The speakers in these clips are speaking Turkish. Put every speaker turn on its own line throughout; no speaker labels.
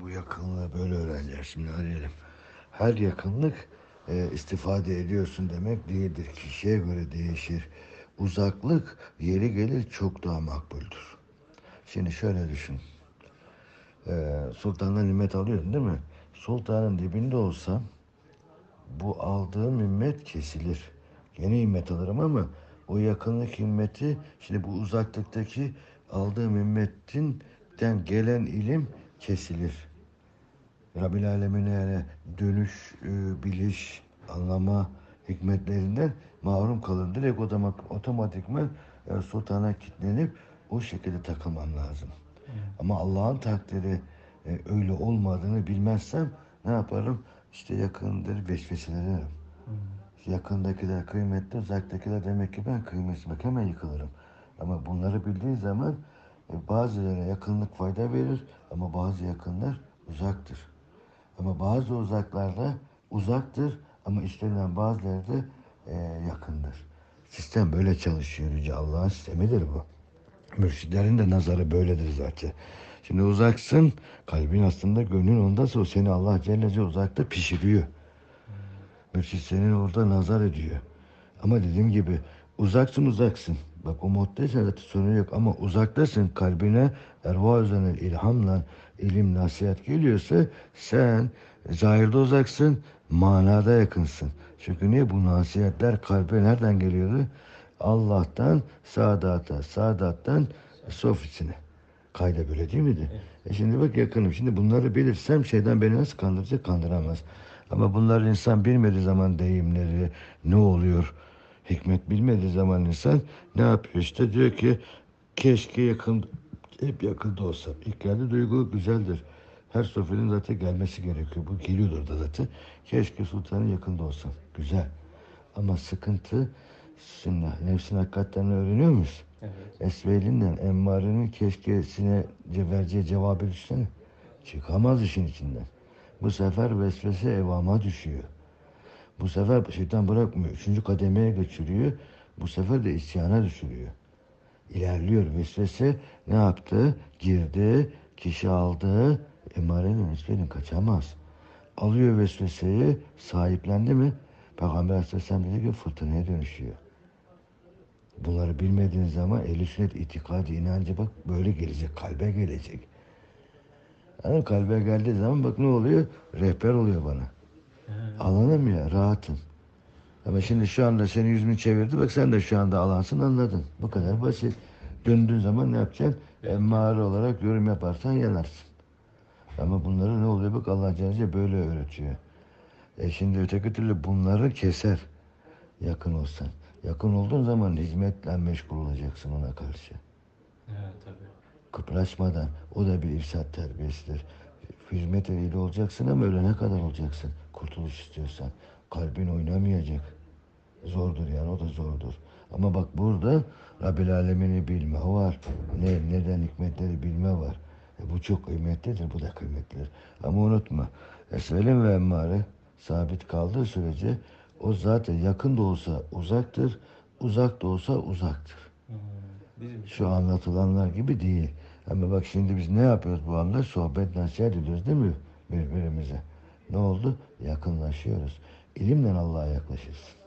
Bu yakınlığı böyle öğreneceğiz şimdi arayalım. Her yakınlık e, istifade ediyorsun demek değildir. Kişiye göre değişir. Uzaklık yeri gelir çok daha makbuldür. Şimdi şöyle düşün. E, sultandan nimet alıyorsun değil mi? Sultanın dibinde olsam bu aldığım himmet kesilir. Yine himmet alırım ama o yakınlık himmeti şimdi bu uzaklıktaki aldığım himmetten gelen ilim kesilir. Rabbil Alemin'e yani dönüş, e, biliş, anlama hikmetlerinden mahrum kalır. Direkt otomatik, otomatikman e, sultana kilitlenip o şekilde takılmam lazım. Ama Allah'ın takdiri e, öyle olmadığını bilmezsem ne yaparım? İşte yakındır vesveseleri. Yakındakiler kıymetli, uzaktakiler demek ki ben kıymetsiz. Bak hemen yıkılırım. Ama bunları bildiği zaman e, bazılarına yakınlık fayda verir ama bazı yakınlar uzaktır. Ama bazı uzaklarda uzaktır ama istenilen bazıları da e, yakındır. Sistem böyle çalışıyor. Yüce Allah'ın sistemidir bu. Mürşitlerin de nazarı böyledir zaten. Şimdi uzaksın, kalbin aslında gönlün ondaysa o seni Allah Celle uzakta pişiriyor. Mürşit senin orada nazar ediyor. Ama dediğim gibi uzaksın uzaksın. Bak o moddaysan zaten sorun yok ama uzaktasın kalbine erva üzerine ilhamla ilim nasihat geliyorsa sen zahirde uzaksın manada yakınsın. Çünkü niye bu nasihatler kalbe nereden geliyordu? Allah'tan saadata, saadattan sofisine. Kayda böyle değil miydi? E şimdi bak yakınım. Şimdi bunları bilirsem şeyden beni nasıl kandıracak? Kandıramaz. Ama bunlar insan bilmediği zaman deyimleri ne oluyor? Hikmet bilmediği zaman insan ne yapıyor? İşte diyor ki keşke yakın hep yakında olsam. İlk geldi duygu güzeldir. Her sofranın zaten gelmesi gerekiyor. Bu geliyordur da zaten. Keşke sultanın yakında olsam. Güzel. Ama sıkıntı şimdi nefsin hakikatlerini öğreniyor muyuz?
Evet.
Esvelinden Emmare'nin keşkesine ce- vereceği cevabı düşünsene. Çıkamaz işin içinden. Bu sefer vesvese evama düşüyor. Bu sefer şeytan bırakmıyor. Üçüncü kademeye geçiriyor. Bu sefer de isyana düşürüyor. İlerliyor. Vesvese ne yaptı? Girdi. Kişi aldı. Emarenin esvelin kaçamaz. Alıyor vesveseyi. Sahiplendi mi? Peygamber Aleyhisselam dedi ki fırtınaya dönüşüyor. Bunları bilmediğin zaman ehl sünnet itikadı inancı bak böyle gelecek, kalbe gelecek. Yani kalbe geldiği zaman bak ne oluyor? Rehber oluyor bana. Alanım ya, rahatım. Ama şimdi şu anda senin yüzünü çevirdi, bak sen de şu anda alansın anladın. Bu kadar basit. Döndüğün zaman ne yapacaksın? Emmare olarak yorum yaparsan yanarsın. Ama bunları ne oluyor? Bak Allah Celle böyle öğretiyor. E şimdi öteki türlü bunları keser. Yakın olsan. Yakın olduğun zaman hizmetle meşgul olacaksın ona karşı.
Evet tabii.
Kıpraşmadan. O da bir ifsat terbiyesidir. Hizmet eliyle olacaksın ama ölene kadar olacaksın. Kurtuluş istiyorsan. Kalbin oynamayacak. Zordur yani o da zordur. Ama bak burada Rabbil Alemin'i bilme var. Ne, neden hikmetleri bilme var. E bu çok kıymetlidir, bu da kıymetlidir. Ama unutma, Esvelin ve emmare sabit kaldığı sürece o zaten yakın da olsa uzaktır, uzak da olsa uzaktır.
Hmm.
Şu anlatılanlar gibi değil. Ama bak şimdi biz ne yapıyoruz bu anda? Sohbet nasihat ediyoruz değil mi birbirimize? Ne oldu? Yakınlaşıyoruz. İlimle Allah'a yaklaşırsın.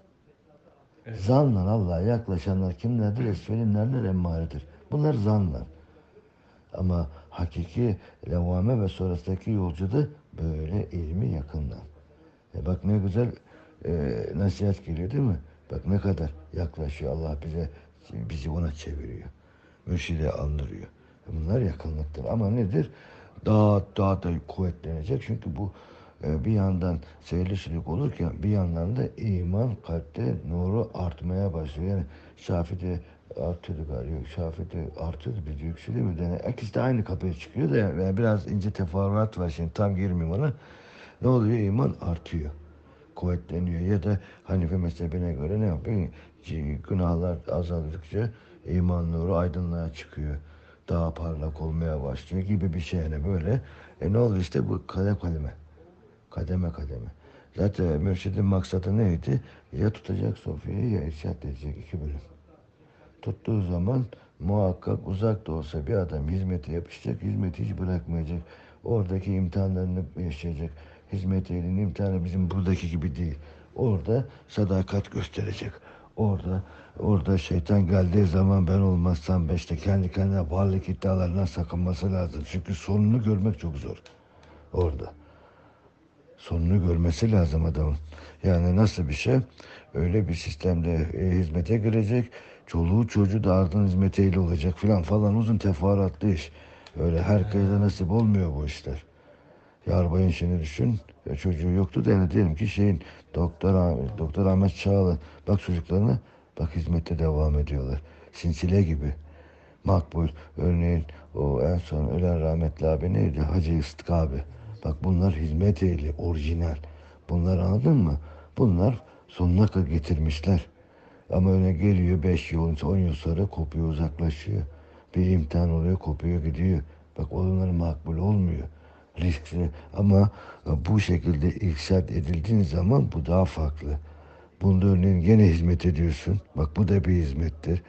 Evet.
Zanla Allah'a yaklaşanlar kimlerdir? Esfelinlerdir, emmaredir. Bunlar zanlar. Ama hakiki levame ve sonrasındaki yolcu da böyle ilmi yakından. E bak ne güzel e, nasihat geliyor değil mi? Bak ne kadar yaklaşıyor Allah bize bizi ona çeviriyor. Mürşide andırıyor. Bunlar yakınlıktır. Ama nedir? Daha daha da kuvvetlenecek. Çünkü bu e, bir yandan seyircilik olurken bir yandan da iman kalpte nuru artmaya başlıyor. Yani Şafi'de artıyordu galiba. Şafi'de artıyordu bir yükseliyor mu? Yani ikisi de aynı kapıya çıkıyor da yani biraz ince teferruat var şimdi tam girmeyeyim ona. Ne oluyor? İman artıyor. Kuvvetleniyor. Ya da Hanife mezhebine göre ne yapıyor? Günahlar azaldıkça iman nuru aydınlığa çıkıyor. Daha parlak olmaya başlıyor gibi bir şey yani böyle. E ne oluyor işte bu kadem kademe. Kademe kademe. Zaten mürşidin maksadı neydi? Ya tutacak Sofya'yı ya irşad edecek iki bölüm. Tuttuğu zaman muhakkak uzak da olsa bir adam hizmete yapışacak, hizmeti hiç bırakmayacak. Oradaki imtihanlarını yaşayacak. Hizmet ehlinin imtihanı bizim buradaki gibi değil. Orada sadakat gösterecek. Orada orada şeytan geldiği zaman ben olmazsam ben işte kendi kendine varlık iddialarından sakınması lazım. Çünkü sonunu görmek çok zor. Orada. Sonunu görmesi lazım adamın. Yani nasıl bir şey? Öyle bir sistemde e, hizmete girecek. Çoluğu çocuğu da ardın hizmetiyle olacak filan falan uzun teferruatlı iş. Öyle herkese nasip olmuyor bu işler. Yarbayın işini düşün. Ya çocuğu yoktu da yani diyelim ki şeyin doktor, doktor Ahmet Çağlı bak çocuklarına bak hizmette devam ediyorlar. Sinsile gibi. Makbul. Örneğin o en son ölen rahmetli abi neydi? Hacı Istık abi. Bak bunlar hizmet ehli, orijinal. Bunlar anladın mı? Bunlar sonuna kadar getirmişler. Ama öyle geliyor 5 yıl, 10 yıl sonra kopuyor, uzaklaşıyor. Bir imtihan oluyor, kopuyor, gidiyor. Bak onlar makbul olmuyor. Riskli. Ama e, bu şekilde irşad edildiğin zaman bu daha farklı. Bunda örneğin gene hizmet ediyorsun. Bak bu da bir hizmettir.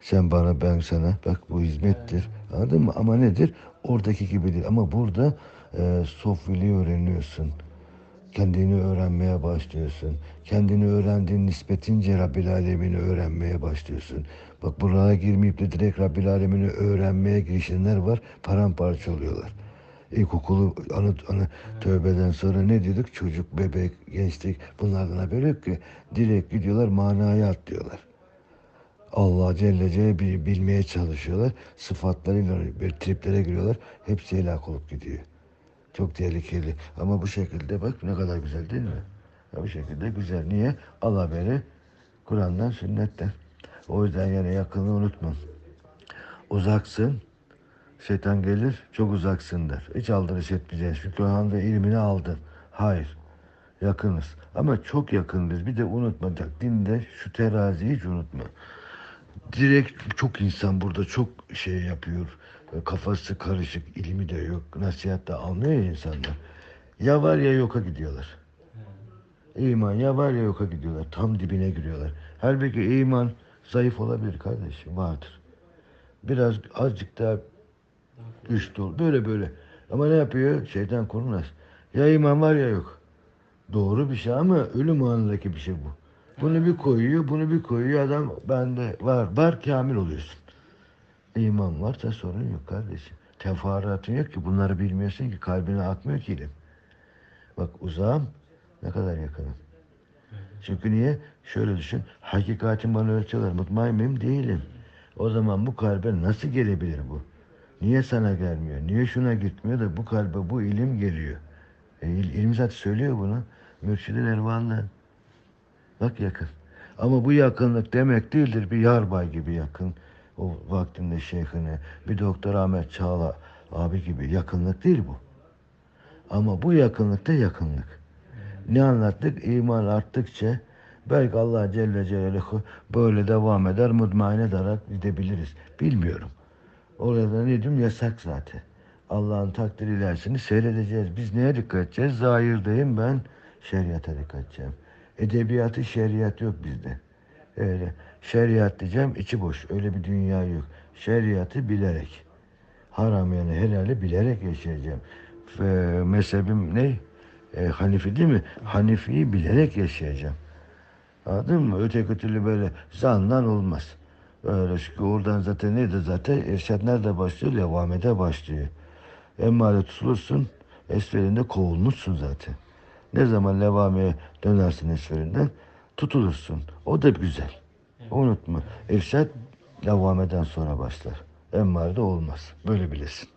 Sen bana ben sana. Bak bu hizmettir. Anladın mı? Ama nedir? Oradaki gibi değil. Ama burada e, sofiliği öğreniyorsun. Kendini öğrenmeye başlıyorsun. Kendini öğrendiğin nispetince Rabbil Alemin'i öğrenmeye başlıyorsun. Bak buraya girmeyip de direkt Rabbil Alemin'i öğrenmeye girişenler var. Paramparça oluyorlar. İlkokulu anı, anı tövbeden sonra ne diyorduk? Çocuk, bebek, gençlik bunlardan haber yok ki. Direkt gidiyorlar manaya atlıyorlar. Allah Celle Celle bil- bilmeye çalışıyorlar. Sıfatlarıyla bir triplere giriyorlar. Hepsi helak olup gidiyor. Çok tehlikeli. Ama bu şekilde bak ne kadar güzel değil mi? Ya bu şekilde güzel. Niye? Al haberi Kur'an'dan, sünnetten. O yüzden yani yakını unutma. Uzaksın, şeytan gelir, çok uzaksın der. Hiç aldırış etmeyeceğiz. Çünkü Kur'an'da ilmini aldın. Hayır. Yakınız. Ama çok yakınız. Bir de unutma. Dinde şu teraziyi hiç unutma. Direkt çok insan burada çok şey yapıyor. E, Kafası karışık, ilmi de yok. Nasihat de almıyor ya insanlar. Ya var ya yoka gidiyorlar. İman ya var ya yoka gidiyorlar. Tam dibine giriyorlar. Halbuki iman zayıf olabilir kardeşim. Vardır. Biraz azıcık daha güçlü ol. Böyle böyle. Ama ne yapıyor? Şeytan korunmaz. Ya iman var ya yok. Doğru bir şey ama ölüm anındaki bir şey bu. Bunu bir koyuyor, bunu bir koyuyor. Adam bende var, var kamil oluyorsun. İman varsa sorun yok kardeşim. Teferruatın yok ki bunları bilmiyorsun ki kalbine akmıyor ki ilim. Bak uzağım ne kadar yakınım. Çünkü niye? Şöyle düşün. Hakikatin bana ölçüyorlar. Mutmain miyim? Değilim. O zaman bu kalbe nasıl gelebilir bu? Niye sana gelmiyor? Niye şuna gitmiyor da bu kalbe bu ilim geliyor? E, il, ilim zaten söylüyor bunu. Mürşidin ervanlı. Bak yakın. Ama bu yakınlık demek değildir. Bir yarbay gibi yakın. O vaktinde şeyhine. Bir doktor Ahmet Çağla abi gibi. Yakınlık değil bu. Ama bu yakınlık da yakınlık. Ne anlattık? İman arttıkça belki Allah Celle Celaluhu böyle devam eder, mutmain ederek gidebiliriz. Bilmiyorum. Orada ne diyorum? Yasak zaten. Allah'ın takdir ilerisini seyredeceğiz. Biz neye dikkat edeceğiz? Zahirdeyim ben, şeriata dikkat edeceğim. Edebiyatı, şeriat yok bizde. Öyle. Şeriat diyeceğim, içi boş. Öyle bir dünya yok. Şeriatı bilerek. Haram yani helali bilerek yaşayacağım. Ve mezhebim ne? E, Hanifi değil mi? Hanifi'yi bilerek yaşayacağım. Anladın mı? Öteki türlü böyle zandan olmaz. Öyle çünkü oradan zaten neydi zaten? Erşad nerede başlıyor? Levamede başlıyor. Emmare tutulursun, esferinde kovulmuşsun zaten. Ne zaman levameye dönersin esferinden tutulursun. O da güzel. Unutma. Erşad levameden sonra başlar. Emmarede olmaz. Böyle bilesin.